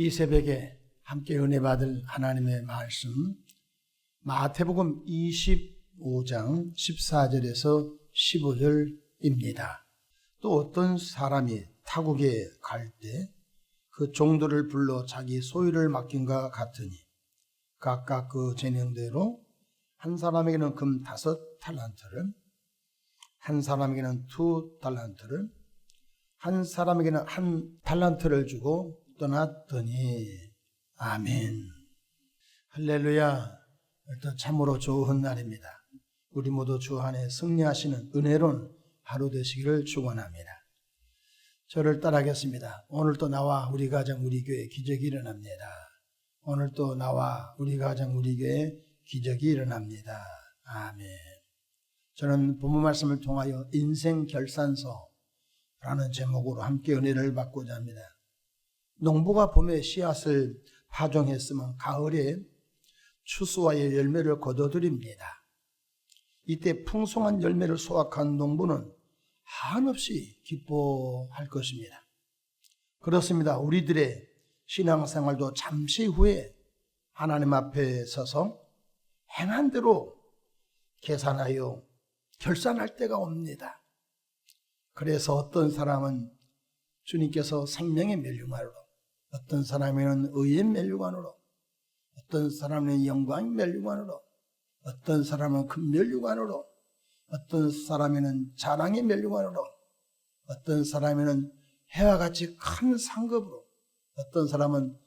이 새벽에 함께 은혜 받을 하나님의 말씀 마태복음 25장 14절에서 15절입니다. 또 어떤 사람이 타국에 갈 때 그 종들을 불러 자기 소유를 맡긴과 같으니 각각 그 재능대로 한 사람에게는 금 다섯 탈란트를 한 사람에게는 두 달란트를 한 사람에게는 한 달란트를 주고 떠났더니 아멘. 할렐루야. 일단 참으로 좋은 날입니다. 우리 모두 주 안에 승리하시는 은혜로운 하루 되시기를 축원합니다. 저를 따라하겠습니다. 오늘도 나와 우리 가정 우리 교회 기적이 일어납니다. 오늘도 나와 우리 가정 우리 교회 기적이 일어납니다. 아멘. 저는 본문 말씀을 통하여 인생 결산서라는 제목으로 함께 은혜를 받고자 합니다. 농부가 봄에 씨앗을 파종했으면 가을에 추수와의 열매를 거둬들입니다. 이때 풍성한 열매를 수확한 농부는 한없이 기뻐할 것입니다. 그렇습니다. 우리들의 신앙생활도 잠시 후에 하나님 앞에 서서 행한 대로 계산하여 결산할 때가 옵니다. 그래서 어떤 사람은 주님께서 생명의 멸류관으로, 어떤 사람에는 의의 멸류관으로, 어떤 사람은 영광의 멸류관으로, 어떤 사람은 큰 멸류관으로, 어떤 사람에는 자랑의 멸류관으로, 어떤 사람에는 해와 같이 큰 상급으로, 어떤 사람은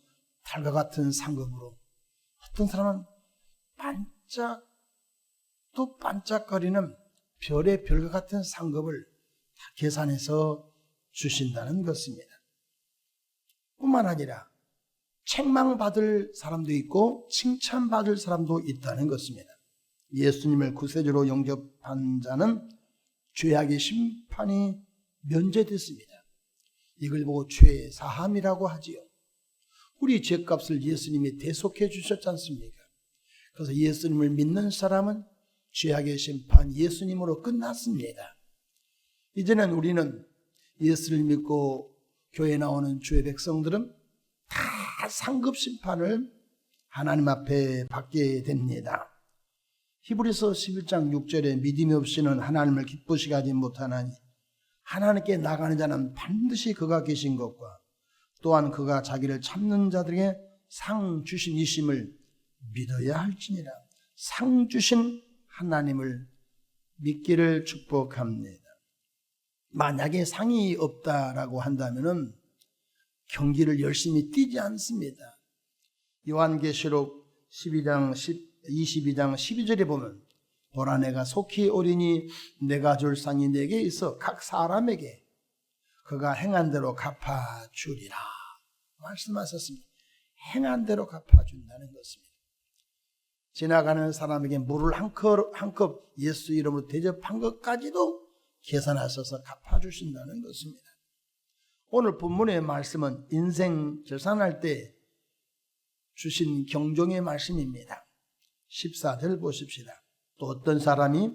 달과 같은 상급으로, 어떤 사람은 반짝 또 반짝거리는 별의 별과 같은 상급을 다 계산해서 주신다는 것입니다. 뿐만 아니라 책망받을 사람도 있고 칭찬받을 사람도 있다는 것입니다. 예수님을 구세주로 영접한 자는 죄악의 심판이 면제됐습니다. 이걸 보고 죄의 사함이라고 하지요. 우리 죄값을 예수님이 대속해 주셨지 않습니까? 그래서 예수님을 믿는 사람은 죄악의 심판 예수님으로 끝났습니다. 이제는 우리는 예수를 믿고 교회 나오는 주의 백성들은 다 상급 심판을 하나님 앞에 받게 됩니다. 히브리서 11장 6절에 믿음이 없이는 하나님을 기쁘시게 하지 못하나니 하나님께 나가는 자는 반드시 그가 계신 것과 또한 그가 자기를 참는 자들에게 상 주신 이심을 믿어야 할지니라. 상 주신 하나님을 믿기를 축복합니다. 만약에 상이 없다라고 한다면은 경기를 열심히 뛰지 않습니다. 요한계시록 12장 10, 22장 12절에 보면 보라 내가 속히 오리니 내가 줄 상이 내게 있어 각 사람에게 그가 행한 대로 갚아 주리라 말씀하셨습니다. 행한 대로 갚아 준다는 것입니다. 지나가는 사람에게 물을 한 컵, 한 컵 예수 이름으로 대접한 것까지도 계산하셔서 갚아 주신다는 것입니다. 오늘 본문의 말씀은 인생 결산할 때 주신 경종의 말씀입니다. 14절 보십시다. 또 어떤 사람이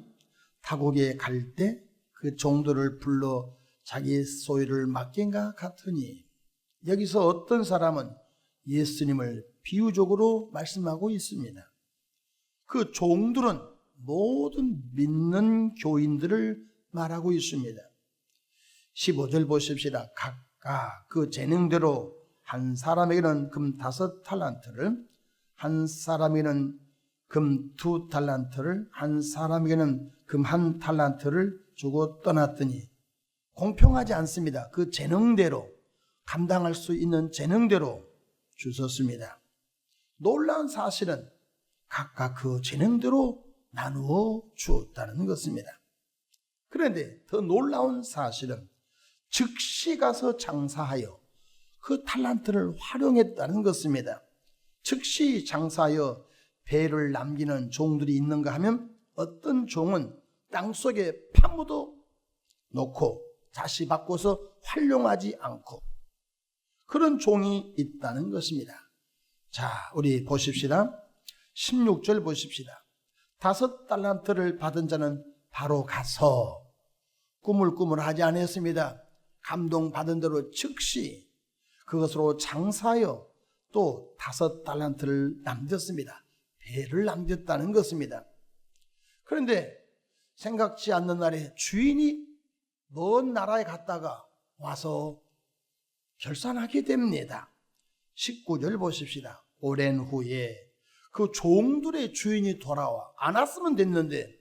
타국에 갈 때 그 종들을 불러 자기 소유를 맡긴가 같으니 여기서 어떤 사람은 예수님을 비유적으로 말씀하고 있습니다. 그 종들은 모든 믿는 교인들을 말하고 있습니다. 15절 보십시다. 각각 그 재능대로 한 사람에게는 금 다섯 탈란트를, 한 사람에게는 금 두 탈란트를, 한 사람에게는 금 한 탈란트를 주고 떠났더니 공평하지 않습니다. 그 재능대로 감당할 수 있는 재능대로 주셨습니다. 놀라운 사실은 각각 그 재능대로 나누어 주었다는 것입니다. 그런데 더 놀라운 사실은 즉시 가서 장사하여 그 탈란트를 활용했다는 것입니다. 즉시 장사하여 배를 남기는 종들이 있는가 하면 어떤 종은 땅 속에 파묻어 놓고 다시 바꿔서 활용하지 않고 그런 종이 있다는 것입니다. 자, 우리 보십시다. 16절 보십시다. 다섯 달란트를 받은 자는 바로 가서 꾸물꾸물 하지 않았습니다. 감동받은 대로 즉시 그것으로 장사하여 또 다섯 달란트를 남겼습니다. 배를 남겼다는 것입니다. 그런데 생각지 않는 날에 주인이 먼 나라에 갔다가 와서 결산하게 됩니다. 19절 보십시다. 오랜 후에 그 종들의 주인이 돌아와 안 왔으면 됐는데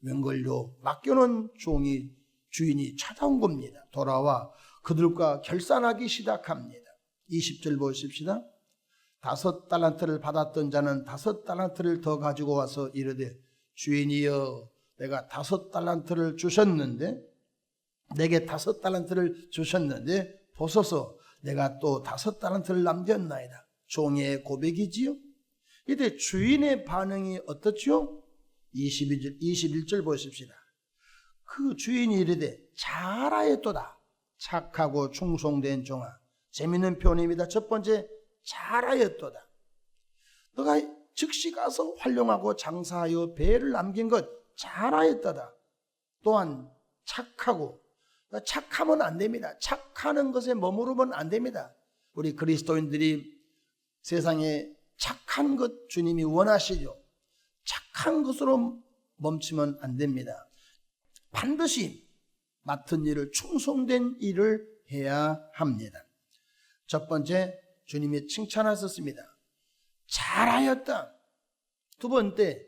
웬걸요 맡겨놓은 종이 주인이 찾아온 겁니다. 돌아와 그들과 결산하기 시작합니다. 20절 보십시다. 다섯 달란트를 받았던 자는 다섯 달란트를 더 가지고 와서 이르되 주인이여 내가 다섯 달란트를 주셨는데 내게 다섯 달란트를 주셨는데 보소서 내가 또 다섯 달란트를 남겼나이다. 종의 고백이지요. 이때 주인의 반응이 어떻지요? 22절, 21절 보십시다. 그 주인이 이르되 잘하였도다. 착하고 충성된 종아. 재밌는 표현입니다. 첫 번째 잘하였도다. 너가 즉시 가서 활용하고 장사하여 배를 남긴 것 잘하였도다. 또한 착하고 착하면 안 됩니다. 착하는 것에 머무르면 안 됩니다. 우리 그리스도인들이 세상에 착한 것 주님이 원하시죠. 착한 것으로 멈추면 안 됩니다. 반드시 맡은 일을 충성된 일을 해야 합니다. 첫 번째 주님이 칭찬하셨습니다. 잘하였다. 두 번째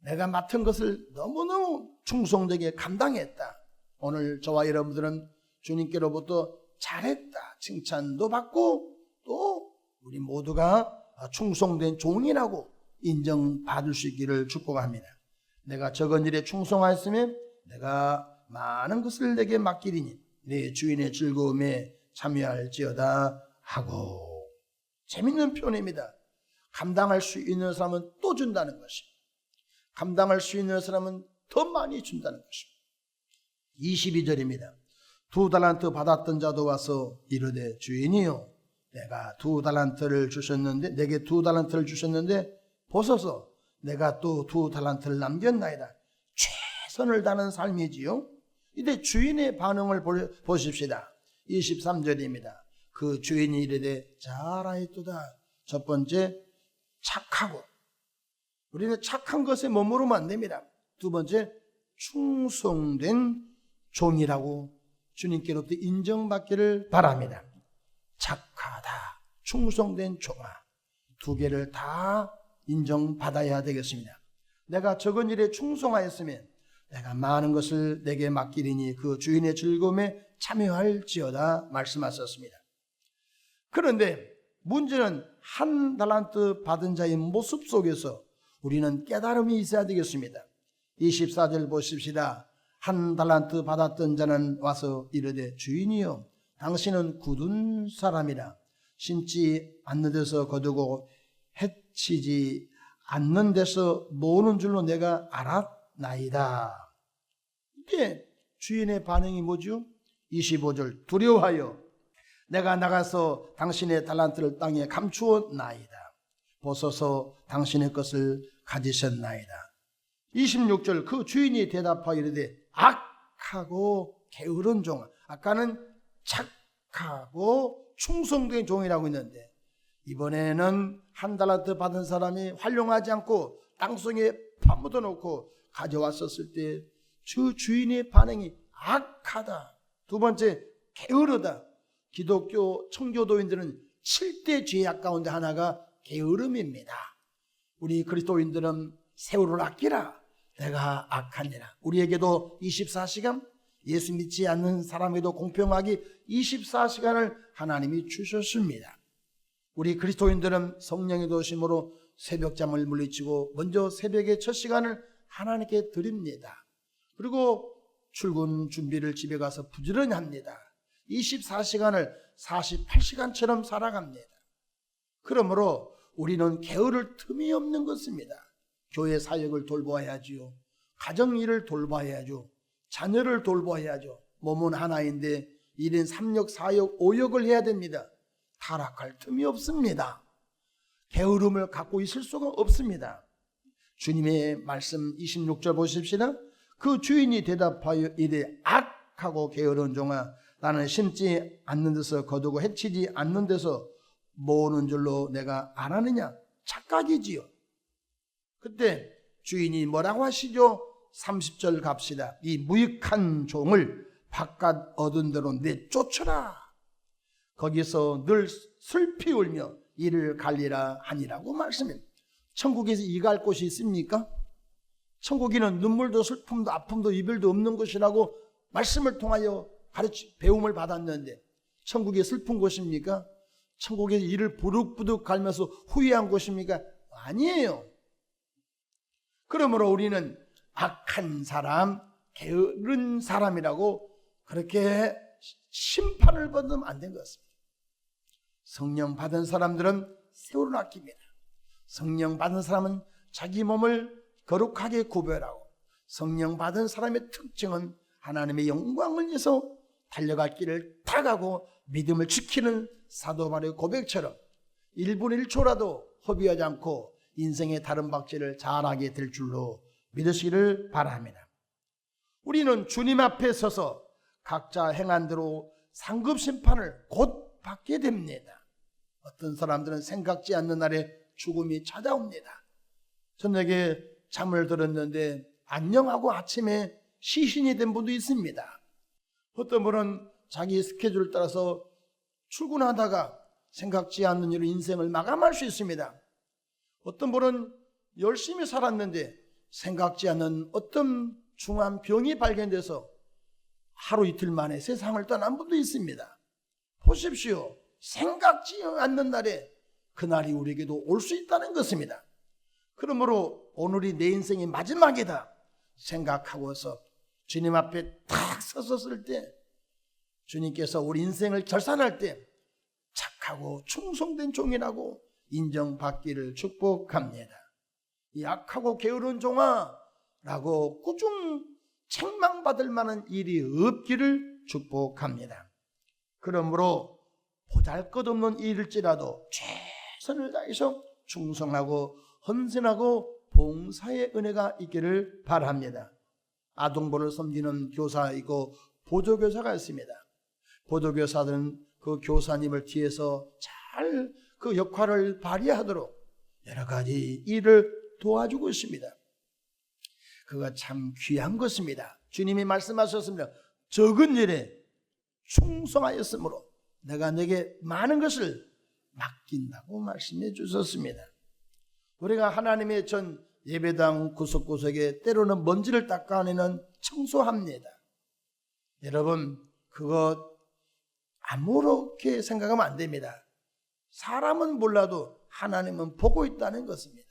내가 맡은 것을 너무너무 충성되게 감당했다. 오늘 저와 여러분들은 주님께로부터 잘했다. 칭찬도 받고 또 우리 모두가 충성된 종이라고 인정받을 수 있기를 축복합니다. 내가 적은 일에 충성하였으면 내가 많은 것을 내게 맡기리니 내 주인의 즐거움에 참여할지어다 하고 재밌는 표현입니다. 감당할 수 있는 사람은 또 준다는 것이 감당할 수 있는 사람은 더 많이 준다는 것입니다. 22절입니다. 두 달란트 받았던 자도 와서 이르되 주인이요 내가 두 달란트를 주셨는데 내게 두 달란트를 주셨는데 보소서 내가 또 두 달란트를 남겼나이다. 최선을 다하는 삶이지요. 이때 주인의 반응을 보십시다. 23절입니다. 그 주인이 이르되 잘하였도다. 첫 번째 착하고 우리는 착한 것에 머무르면 안 됩니다. 두 번째 충성된 종이라고 주님께로부터 인정받기를 바랍니다. 착하다, 충성된 종아 두 개를 다 인정받아야 되겠습니다. 내가 적은 일에 충성하였으면 내가 많은 것을 내게 맡기리니 그 주인의 즐거움에 참여할지어다 말씀하셨습니다. 그런데 문제는 한 달란트 받은 자의 모습 속에서 우리는 깨달음이 있어야 되겠습니다. 24절 보십시다. 한 달란트 받았던 자는 와서 이르되 주인이여 당신은 굳은 사람이라 심지 않는 데서 거두고 해치지 않는 데서 모으는 줄로 내가 알았나이다. 이게 주인의 반응이 뭐죠? 25절 두려워하여 내가 나가서 당신의 달란트를 땅에 감추었나이다. 보소서 당신의 것을 가지셨나이다. 26절 그 주인이 대답하여 이르되 악하고 게으른 종 아까는 착하고 충성된 종이라고 했는데 이번에는 한 달란트 받은 사람이 활용하지 않고 땅속에 파묻어 놓고 가져왔었을 때 주 주인의 반응이 악하다. 두 번째 게으르다. 기독교 청교도인들은 7대 죄악 가운데 하나가 게으름입니다. 우리 그리스도인들은 세월을 아끼라. 내가 악하니라. 우리에게도 24시간 예수 믿지 않는 사람에도 공평하게 24시간을 하나님이 주셨습니다. 우리 그리스도인들은 성령의 도심으로 새벽잠을 물리치고 먼저 새벽의 첫 시간을 하나님께 드립니다. 그리고 출근 준비를 집에 가서 부지런히 합니다. 24시간을 48시간처럼 살아갑니다. 그러므로 우리는 게으를 틈이 없는 것입니다. 교회 사역을 돌보아야지요. 가정 일을 돌봐야죠. 자녀를 돌봐야죠. 몸은 하나인데 1인 3역, 4역, 5역을 해야 됩니다. 타락할 틈이 없습니다. 게으름을 갖고 있을 수가 없습니다. 주님의 말씀 26절 보십시다. 그 주인이 대답하여 이래 악하고 게으른 종아 나는 심지 않는 데서 거두고 해치지 않는 데서 모으는 줄로 내가 안 하느냐? 착각이지요. 그때 주인이 뭐라고 하시죠? 30절 갑시다. 이 무익한 종을 바깥 얻은 대로 내쫓으라. 거기서 늘 슬피 울며 이를 갈리라 하니라고 말씀입니다. 천국에서 이갈 곳이 있습니까? 천국에는 눈물도 슬픔도 아픔도 이별도 없는 곳이라고 말씀을 통하여 가르치 배움을 받았는데 천국이 슬픈 곳입니까? 천국에서 이를 부득부득 갈면서 후회한 곳입니까? 아니에요. 그러므로 우리는 악한 사람, 게으른 사람이라고 그렇게 심판을 받으면 안 된 것입니다. 성령 받은 사람들은 세월을 아낍니다. 성령 받은 사람은 자기 몸을 거룩하게 구별하고 성령 받은 사람의 특징은 하나님의 영광을 위해서 달려갈 길을 타가고 믿음을 지키는 사도 바울의 고백처럼 1분 1초라도 허비하지 않고 인생의 다른 박질을 잘하게 될 줄로 믿으시기를 바랍니다. 우리는 주님 앞에 서서 각자 행한 대로 상급 심판을 곧 받게 됩니다. 어떤 사람들은 생각지 않는 날에 죽음이 찾아옵니다. 저녁에 잠을 들었는데 안녕하고 아침에 시신이 된 분도 있습니다. 어떤 분은 자기 스케줄 따라서 출근하다가 생각지 않는 일로 인생을 마감할 수 있습니다. 어떤 분은 열심히 살았는데 생각지 않는 어떤 중한 병이 발견돼서 하루 이틀 만에 세상을 떠난 분도 있습니다. 보십시오. 생각지 않는 날에 그날이 우리에게도 올 수 있다는 것입니다. 그러므로 오늘이 내 인생의 마지막이다 생각하고서 주님 앞에 탁 서섰을 때 주님께서 우리 인생을 결산할 때 착하고 충성된 종이라고 인정받기를 축복합니다. 약하고 게으른 종아 라고 꾸중 책망받을 만한 일이 없기를 축복합니다. 그러므로 보잘 것 없는 일일지라도 최선을 다해서 충성하고 헌신하고 봉사의 은혜가 있기를 바랍니다. 아동부를 섬기는 교사이고 보조교사가 있습니다. 보조교사들은 그 교사님을 뒤에서 잘 그 역할을 발휘하도록 여러 가지 일을 도와주고 있습니다. 그가 참 귀한 것입니다. 주님이 말씀하셨습니다. 적은 일에 충성하였으므로 내가 내게 많은 것을 맡긴다고 말씀해 주셨습니다. 우리가 하나님의 전 예배당 구석구석에 때로는 먼지를 닦아내는 청소합니다. 여러분, 그것 아무렇게 생각하면 안 됩니다. 사람은 몰라도 하나님은 보고 있다는 것입니다.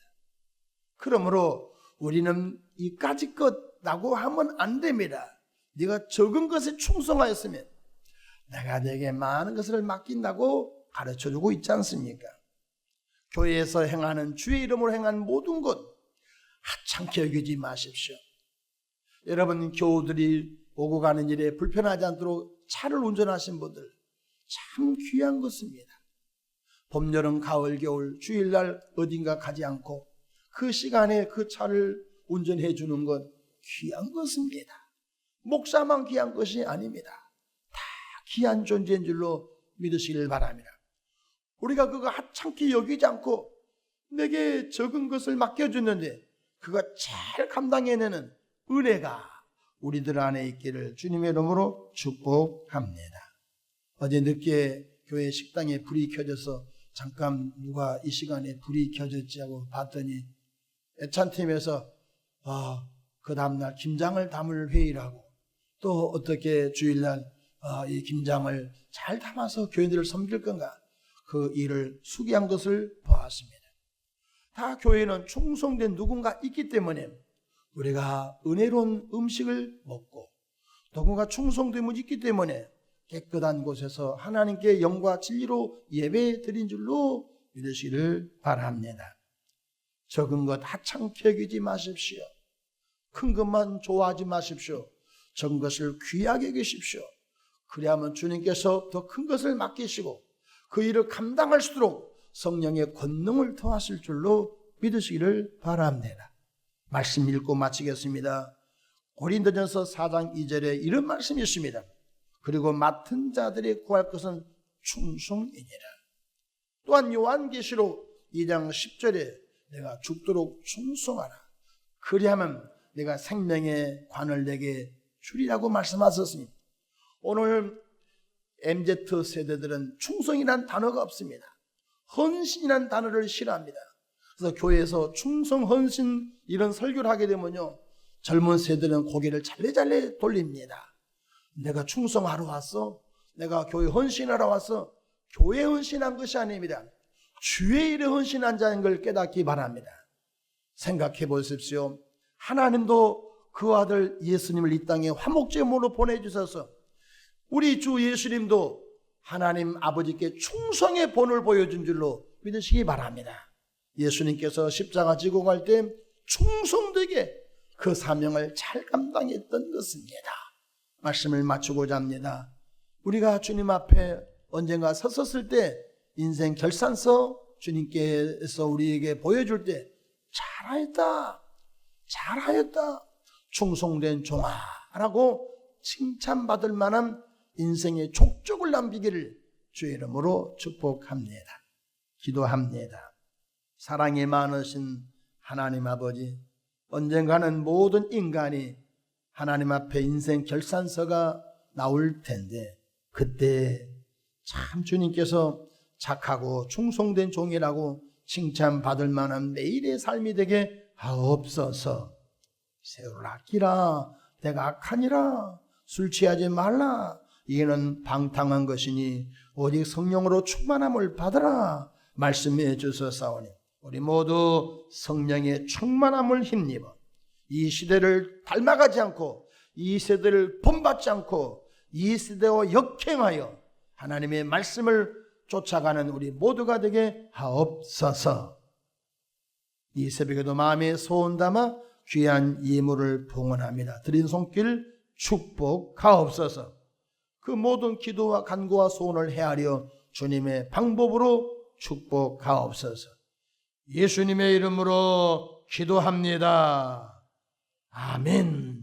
그러므로 우리는 이까지 것라고 하면 안 됩니다. 네가 적은 것에 충성하였으면 내가 네게 많은 것을 맡긴다고 가르쳐 주고 있지 않습니까? 교회에서 행하는 주의 이름으로 행한 모든 것 하찮게 여기지 마십시오. 여러분 교우들이 오고 가는 일에 불편하지 않도록 차를 운전하신 분들 참 귀한 것입니다. 봄, 여름, 가을, 겨울 주일날 어딘가 가지 않고 그 시간에 그 차를 운전해 주는 것 귀한 것입니다. 목사만 귀한 것이 아닙니다. 다 귀한 존재인 줄로 믿으시길 바랍니다. 우리가 그거 하찮게 여기지 않고 내게 적은 것을 맡겨줬는데 그거 잘 감당해내는 은혜가 우리들 안에 있기를 주님의 이름으로 축복합니다. 어제 늦게 교회 식당에 불이 켜져서 잠깐 누가 이 시간에 불이 켜졌지 하고 봤더니 애찬팀에서 아, 그 다음날 김장을 담을 회의라고 또 어떻게 주일날 아, 이 김장을 잘 담아서 교인들을 섬길 건가 그 일을 수기한 것을 보았습니다. 다 교회는 충성된 누군가 있기 때문에 우리가 은혜로운 음식을 먹고 누군가 충성됨이 있기 때문에 깨끗한 곳에서 하나님께 영과 진리로 예배 드린 줄로 믿으시기를 바랍니다. 적은 것 하찮게 여기지 마십시오. 큰 것만 좋아하지 마십시오. 적은 것을 귀하게 여기십시오. 그래야만 주님께서 더 큰 것을 맡기시고 그 일을 감당할 수 있도록 성령의 권능을 더하실 줄로 믿으시기를 바랍니다. 말씀 읽고 마치겠습니다. 고린도전서 4장 2절에 이런 말씀이 있습니다. 그리고 맡은 자들이 구할 것은 충성이니라. 또한 요한계시록 2장 10절에 내가 죽도록 충성하라. 그리하면 내가 생명의 관을 내게 주리라고 말씀하셨습니다. 오늘 MZ 세대들은 충성이란 단어가 없습니다. 헌신이란 단어를 싫어합니다. 그래서 교회에서 충성, 헌신 이런 설교를 하게 되면요. 젊은 세대는 고개를 잘래잘래 돌립니다. 내가 충성하러 왔어? 내가 교회 헌신하러 왔어? 교회 헌신한 것이 아닙니다. 주의 일에 헌신한 자인 걸 깨닫기 바랍니다. 생각해 보십시오. 하나님도 그 아들 예수님을 이 땅에 화목제물로 보내주셔서 우리 주 예수님도 하나님 아버지께 충성의 본을 보여준 줄로 믿으시기 바랍니다. 예수님께서 십자가 지고 갈 때 충성되게 그 사명을 잘 감당했던 것입니다. 말씀을 마치고자 합니다. 우리가 주님 앞에 언젠가 섰었을 때 인생 결산서 주님께서 우리에게 보여줄 때 잘하였다, 잘하였다, 충성된 종아라고 칭찬받을 만한 인생의 족적을 남기기를 주의 이름으로 축복합니다. 기도합니다. 사랑이 많으신 하나님 아버지, 언젠가는 모든 인간이 하나님 앞에 인생 결산서가 나올 텐데, 그때 참 주님께서 착하고 충성된 종이라고 칭찬받을 만한 매일의 삶이 되게 하옵소서. 세월을 아끼라, 내가 악하니라, 술 취하지 말라, 이는 방탕한 것이니 오직 성령으로 충만함을 받으라 말씀해 주소사오니 우리 모두 성령의 충만함을 힘입어 이 시대를 닮아가지 않고 이 세대를 본받지 않고 이 세대와 역행하여 하나님의 말씀을 쫓아가는 우리 모두가 되게 하옵소서. 이 새벽에도 마음에 소원 담아 귀한 예물을 봉헌합니다. 드린 손길 축복하옵소서. 그 모든 기도와 간구와 소원을 헤아려 주님의 방법으로 축복하옵소서. 예수님의 이름으로 기도합니다. 아멘.